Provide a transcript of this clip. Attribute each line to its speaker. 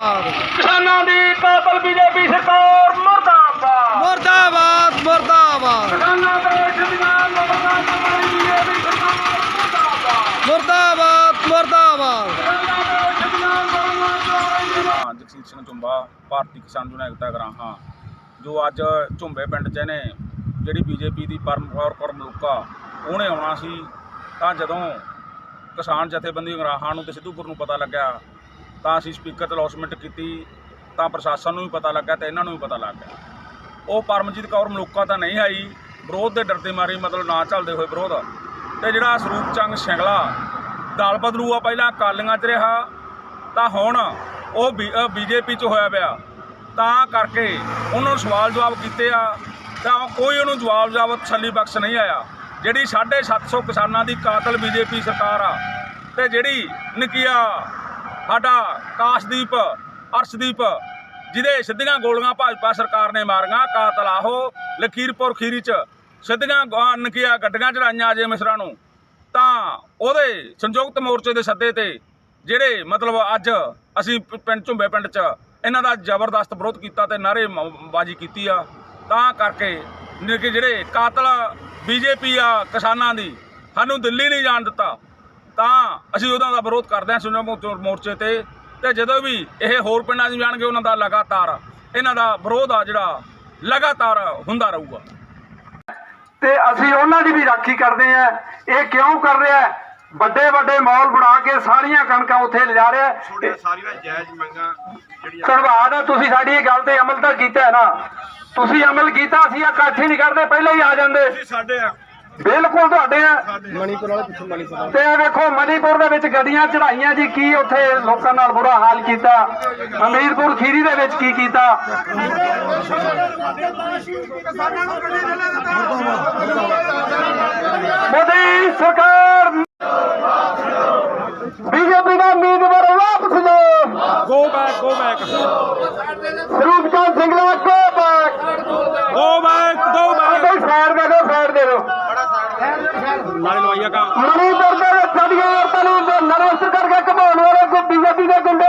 Speaker 1: ਕਿਸਾਨਾਂ ਦੀ ਕਾਤਲ ਬੀਜੇਪੀ ਸਰਕਾਰ ਮਰਦਾਬਾਦ।
Speaker 2: ਮੁਰਦਾਬਾਦ ਮੁਰਦਾਬਾਦ।
Speaker 1: ਕਿਸਾਨਾਂ ਦੇ ਸ਼ਿੰਦੀਆਂ ਲੜਨਾ ਕਮਾਈ ਬੀਜੇਪੀ ਸਰਕਾਰ ਮਰਦਾਬਾਦ।
Speaker 2: ਮੁਰਦਾਬਾਦ ਮੁਰਦਾਬਾਦ।
Speaker 1: ਕਿਸਾਨਾਂ ਦੇ ਸ਼ਿੰਦੀਆਂ ਲੜਨਾ ਕਮਾਈ
Speaker 3: ਹਾਂ ਜਗਸੀਰ ਸਿੰਘ ਝੁੰਬਾ ਭਾਰਤੀ ਕਿਸਾਨ ਯੂਨੀਅਨ ਏਕਤਾ ਗਰਾਹਾਂ ਜੋ ਅੱਜ ਝੁੰਬੇ ਪਿੰਡ 'ਚ ਨੇ ਜਿਹੜੀ ਬੀਜੇਪੀ ਦੀ ਪਰਮਕੌਰ ਕੌਰ ਮਲੂਕਾ ਉਹਨੇ ਆਉਣਾ ਸੀ। ਤਾਂ ਜਦੋਂ ਕਿਸਾਨ ਜਥੇਬੰਦੀ ਗਰਾਹਾਂ ਨੂੰ ਤੇ ਸਿੱਧੂਪੁਰ ਨੂੰ ਪਤਾ ਲੱਗਿਆ ਤਾਂ ਅਸੀਂ ਸਪੀਕਰ ਤੇ ਲੌਸਮੈਂਟ ਕੀਤੀ, ਤਾਂ ਪ੍ਰਸ਼ਾਸਨ ਨੂੰ ਵੀ ਪਤਾ ਲੱਗਾ ਤੇ ਇਹਨਾਂ ਨੂੰ ਵੀ ਪਤਾ ਲੱਗ ਗਿਆ। ਉਹ ਪਰਮਜੀਤ ਕੌਰ ਮਲੂਕਾ ਤਾਂ ਨਹੀਂ ਆਈ, ਵਿਰੋਧ ਦੇ ਡਰਦੇ ਮਾਰੀ ਮਤਲਬ ਨਾ ਚੱਲਦੇ ਹੋਏ ਵਿਰੋਧ। ਤੇ ਜਿਹੜਾ ਸਰੂਪ ਚੰਗ ਸਿੰਗਲਾ, ਦਲ ਬਦਲੂ ਆ ਪਹਿਲਾਂ ਕਾਲੀਆਂ 'ਚ ਰਿਹਾ, ਤਾਂ ਹੁਣ ਉਹ ਬੀਜੇਪੀ 'ਚ ਹੋਇਆ ਪਿਆ। ਤਾਂ ਕਰਕੇ ਉਹਨਾਂ ਨੂੰ ਸਵਾਲ ਜਵਾਬ ਕੀਤੇ ਆ, ਤਾਂ ਕੋਈ ਉਹਨੂੰ ਜਵਾਬ ਜਵਾਬ ਤਸੱਲੀ ਬਖਸ਼ ਨਹੀਂ ਆਇਆ। ਜਿਹੜੀ 750 ਕਿਸਾਨਾਂ ਦੀ ਕਾਤਲ ਬੀਜੇਪੀ ਸਰਕਾਰ ਆ, ਤੇ ਜਿਹੜੀ ਨਕੀਆ ਸਾਡਾ ਕਾਸ਼ਦੀਪ, ਅਰਸ਼ਦੀਪ, ਜਿਹਦੇ ਸਿੱਧੀਆਂ ਗੋਲੀਆਂ ਭਾਜਪਾ ਸਰਕਾਰ ਨੇ ਮਾਰੀਆਂ, ਕਾਤਲ ਆਹੋ, ਲਖੀਰਪੁਰ ਖੀਰੀ ਚ। ਸਿੱਧੀਆਂ ਗ- ਨਕੀਆ ਗੱਡੀਆਂ ਚੜਾਈਆਂ ਅਜੇ ਮਿਸਰਾ ਨੂੰ। ਤਾਂ ਉਹਦੇ ਸੰਯੁਕਤ ਮੋਰਚੇ ਦੇ ਸੱਦੇ ਤੇ ਜਿਹੜੇ ਮਤਲਬ ਅੱਜ ਅਸੀਂ ਪ- ਪਿੰਡ ਝੁੰਬੇ ਪਿੰਡ 'ਚ ਇਹਨਾਂ ਦਾ ਜ਼ਬਰਦਸਤ ਵਿਰੋਧ ਕੀਤਾ ਤੇ ਨਾਅਰੇਬਾਜ਼ੀ ਕੀਤੀ ਆ। ਤਾਂ ਕਰਕੇ ਜਿਹੜੇ ਕਾਤਲ ਬੀਜੇਪੀ ਆ ਕਿਸਾਨਾਂ ਦੀ, ਸਾਨੂੰ ਦਿੱਲੀ ਨਹੀਂ ਜਾਣ ਦਿੱਤਾ। ਤਾਂ ਅਸੀਂ ਉਹਨਾਂ ਦਾ ਵਿਰੋਧ ਕਰਦੇ ਹਾਂ ਸੰਯੁਕਤ ਮੋਰਚੇ ਤੇ। ਤੇ ਜਦੋਂ ਵੀ ਇਹ ਹੋਰ ਪਿੰਡਾਂ 'ਚ ਜਾਣਗੇ ਉਹਨਾਂ ਦਾ ਲਗਾਤਾਰ ਇਹਨਾਂ ਦਾ ਵਿਰੋਧ ਆ ਜਿਹੜਾ ਲਗਾਤਾਰ ਹੁੰਦਾ ਰਹੂਗਾ।
Speaker 1: ਤੇ ਅਸੀਂ ਉਹਨਾਂ ਦੀ ਵੀ ਰਾਖੀ ਕਰਦੇ ਆ ਇਹ ਕਿਉਂ ਕਰ ਰਿਹਾ? ਹੈ? ਵੱਡੇ ਵੱਡੇ ਮਾਲ ਬਣਾ ਕੇ ਸਾਰੀਆਂ ਕਣਕਾਂ ਉੱਥੇ ਲਿਜਾ ਰਿਹਾ।
Speaker 4: ਸਾਰੀਆਂ ਜਾਇਜ਼ ਮੰਗਾਂ ਜਿਹੜੀਆਂ
Speaker 1: ਧੰਨਵਾਦ ਹੈ ਤੁਸੀਂ ਸਾਡੀ ਇਹ ਗੱਲ ਤੇ ਅਮਲ ਤਾਂ ਕੀਤਾ ਹੈ ਨਾ। ਤੁਸੀਂ ਅਮਲ ਕੀਤਾ ਅਸੀਂ ਆ ਇਕੱਠ ਹੀ ਨਹੀਂ ਕਰਦੇ ਪਹਿਲਾਂ ਹੀ ਆ ਜਾਂਦੇ।
Speaker 4: ਤੁਸੀਂ ਸਾਡੇ ਆ
Speaker 1: ਬਿਲਕੁਲ ਤੁਹਾਡੇ ਆ।
Speaker 4: ਮਣੀਪੁਰ ਵਾਲੇ ਪਿੱਛੇ ਮਣੀਪੁਰ
Speaker 1: ਤੇ ਇਹ ਵੇਖੋ ਮਨੀਪੁਰ ਦੇ ਵਿੱਚ ਗੱਡੀਆਂ ਚੜਾਈਆਂ ਜੀ ਕੀ ਉੱਥੇ ਲੋਕਾਂ ਨਾਲ ਬੁਰਾ ਹਾਲ ਕੀਤਾ। ਹਮੀਰਪੁਰ ਖੀਰੀ ਦੇ ਵਿੱਚ ਕੀ ਕੀਤਾ। ਮੋਦੀ ਸਰਕਾਰ ਬੀਜੇਪੀ ਦਾ ਉਮੀਦਵਾਰ ਵਾਪਸ ਲਓ
Speaker 3: ਗੋ ਬੈਕ ਗੋ ਬੈਕ
Speaker 1: ਸਰੂਪ ਚੰਦ ਸਿੰਘਲਾ
Speaker 3: ਨਾਰੇ ਲਵਾਈਆ ਕਾ
Speaker 1: ਅਮਰੀ ਦਰਦ ਦੇ ਸਾਡੀਆਂ ਔਰਤਾਂ ਨੂੰ ਨਰੇਸਰ
Speaker 3: ਕਰਕੇ ਘਮਾਉਣ ਵਾਲੇ ਕੋ
Speaker 1: ਬੀਜੇਪੀ ਦੇ ਗੁੰਡੇ